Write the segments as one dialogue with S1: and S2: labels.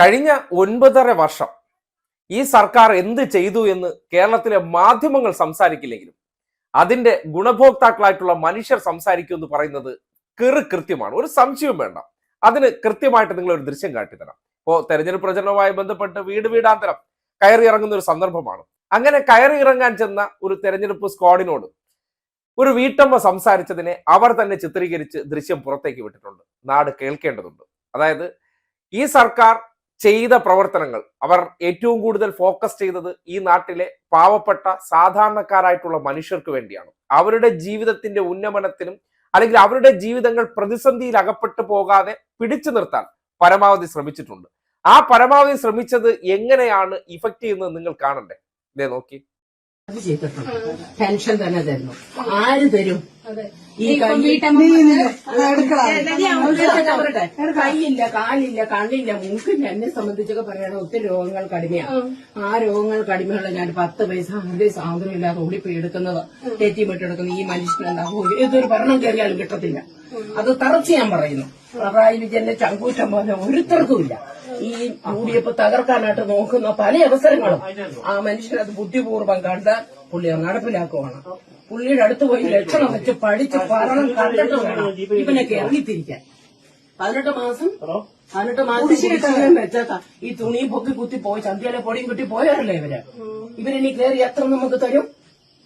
S1: കഴിഞ്ഞ ഒൻപതര വർഷം ഈ സർക്കാർ എന്ത് ചെയ്തു എന്ന് കേരളത്തിലെ മാധ്യമങ്ങൾ സംസാരിക്കില്ലെങ്കിലും അതിന്റെ ഗുണഭോക്താക്കളായിട്ടുള്ള മനുഷ്യർ സംസാരിക്കും എന്ന് പറയുന്നത് കെറു കൃത്യമാണ്. ഒരു സംശയവും വേണ്ട. അതിന് കൃത്യമായിട്ട് നിങ്ങൾ ഒരു ദൃശ്യം കാട്ടിത്തരാം ഇപ്പോ തെരഞ്ഞെടുപ്പ് പ്രചരണവുമായി ബന്ധപ്പെട്ട് വീട് വീടാന്തരം കയറി ഇറങ്ങുന്ന ഒരു സന്ദർഭമാണ്. അങ്ങനെ കയറി ഇറങ്ങാൻ ചെന്ന ഒരു തെരഞ്ഞെടുപ്പ് സ്ക്വാഡിനോട് ഒരു വീട്ടമ്മ സംസാരിച്ചതിനെ അവർ തന്നെ ചിത്രീകരിച്ച് ദൃശ്യം പുറത്തേക്ക് വിട്ടിട്ടുണ്ട്. നാട് കേൾക്കേണ്ടതുണ്ട്. അതായത് ഈ സർക്കാർ ചെയ്ത പ്രവർത്തനങ്ങൾ. അവർ ഏറ്റവും കൂടുതൽ ഫോക്കസ് ചെയ്തത് ഈ നാട്ടിലെ പാവപ്പെട്ട സാധാരണക്കാരായിട്ടുള്ള മനുഷ്യർക്ക് വേണ്ടിയാണ്. അവരുടെ ജീവിതത്തിന്റെ ഉന്നമനത്തിനും അല്ലെങ്കിൽ അവരുടെ ജീവിതങ്ങൾ പ്രതിസന്ധിയിൽ അകപ്പെട്ടു പോകാതെ പിടിച്ചു നിർത്താൻ പരമാവധി ശ്രമിച്ചിട്ടുണ്ട്. ആ പരമാവധി ശ്രമിച്ചത് എങ്ങനെയാണ് ഇഫക്റ്റ് ചെയ്യുന്നത് നിങ്ങൾ കാണണ്ടേ? ഇതേ നോക്കി.
S2: ചെയ്തിട്ടുണ്ട്. പെൻഷൻ തന്നെ തരുന്നു. ആര് തരും? ഈ കൈയില്ല കാലില്ല കണ്ണില്ല മൂക്കില്ല എന്നെ സംബന്ധിച്ചൊക്കെ പറയണ ഒത്തിരി രോഗങ്ങൾ കടിമയാണ് ആ. രോഗങ്ങൾ കടിമയുള്ള ഞാൻ പത്ത് പൈസ ആരുടെ സാധനം ഇല്ലാതെ ഓടിപ്പോയി എടുക്കുന്നത്. തെറ്റിമിട്ട് എടുക്കുന്നത്. ഈ മനുഷ്യനെന്താ? ഏതൊരു ഭരണം കയറിയാലും കിട്ടത്തില്ല. അത് തറച്ച് ഞാൻ പറയുന്നു. പിണറായി വിജയന്റെ ചങ്കൂറ്റം പോലെ ഒരുത്തർക്കുമില്ല. ഈ യു ഡി എഫ് തകർക്കാനായിട്ട് നോക്കുന്ന പല അവസരങ്ങളും ആ മനുഷ്യനത് ബുദ്ധിപൂർവം കണ്ട് പുള്ളി നടപ്പിലാക്കുവാണ്. പുള്ളിയുടെ അടുത്ത് പോയി ലക്ഷണം വെച്ച് പഠിച്ച് പഠനം കണ്ടിട്ട് വേണം ഇവനൊക്കെ ഇറങ്ങിത്തിരിക്കാൻ. പതിനെട്ട് മാസം? പതിനെട്ട് മാസം വെച്ചാ ഈ തുണിയും പൊക്കി കുത്തി പോയി ചന്തിയിലെ പൊടിയും കുത്തി പോയാറല്ലേ ഇവർ? ഇവരിനി കയറി എത്ര നമുക്ക് തരും?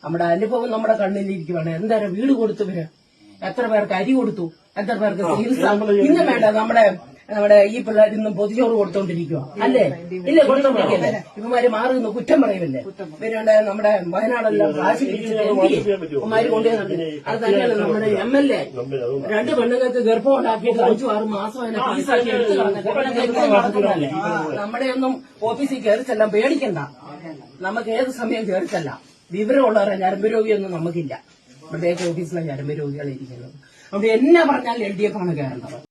S2: നമ്മുടെ അനുഭവം നമ്മുടെ കണ്ണിലിരിക്കുവാണ് എന്തായാലും വീട് കൊടുത്തവര് എത്ര പേർക്ക് അരി കൊടുത്തു? എത്ര പേർക്ക് ചികിത്സ ഇന്ന് വേണ്ട നമ്മുടെ നമ്മുടെ ഈ പിള്ളേർ ഇന്നും പൊതിച്ചോറ് കൊടുത്തോണ്ടിരിക്കുക അല്ലേ? ഇല്ല? കൊടുത്തോണ്ടിരിക്കല്ലേ ഇവന്മാര് മാറി നിന്ന് കുറ്റം പറയുമല്ലേ ഇവരുണ്ട് നമ്മുടെ വയനാടെല്ലാം കാശ് ഇവന്മാര് കൊണ്ടുവന്നിട്ട് അത് തന്നെയല്ല നമ്മുടെ എം എൽ എ രണ്ട് പെണ്ണുങ്ങൾക്ക് ഗർഭം ഉണ്ടാക്കിയിട്ട് അഞ്ചു ആറ് മാസം അതിനെ പീസാക്കി എടുത്ത് കളഞ്ഞല്ലേ നമ്മുടെ ഒന്നും ഓഫീസിൽ കയറിച്ചെല്ലാം പേടിക്കണ്ട. നമുക്ക് ഏത് സമയം കയറിച്ചല്ല വിവരമുള്ളവരെ ഞരമ്പ് രോഗിയൊന്നും നമുക്കില്ല. പ്രത്യേക ഓഫീസിലെ ഞരമ്പ് രോഗികളായിരിക്കുന്നത് അവിടെ എന്നെ പറഞ്ഞാൽ എൽ ഡി എഫ് ആണ് കയറേണ്ടത്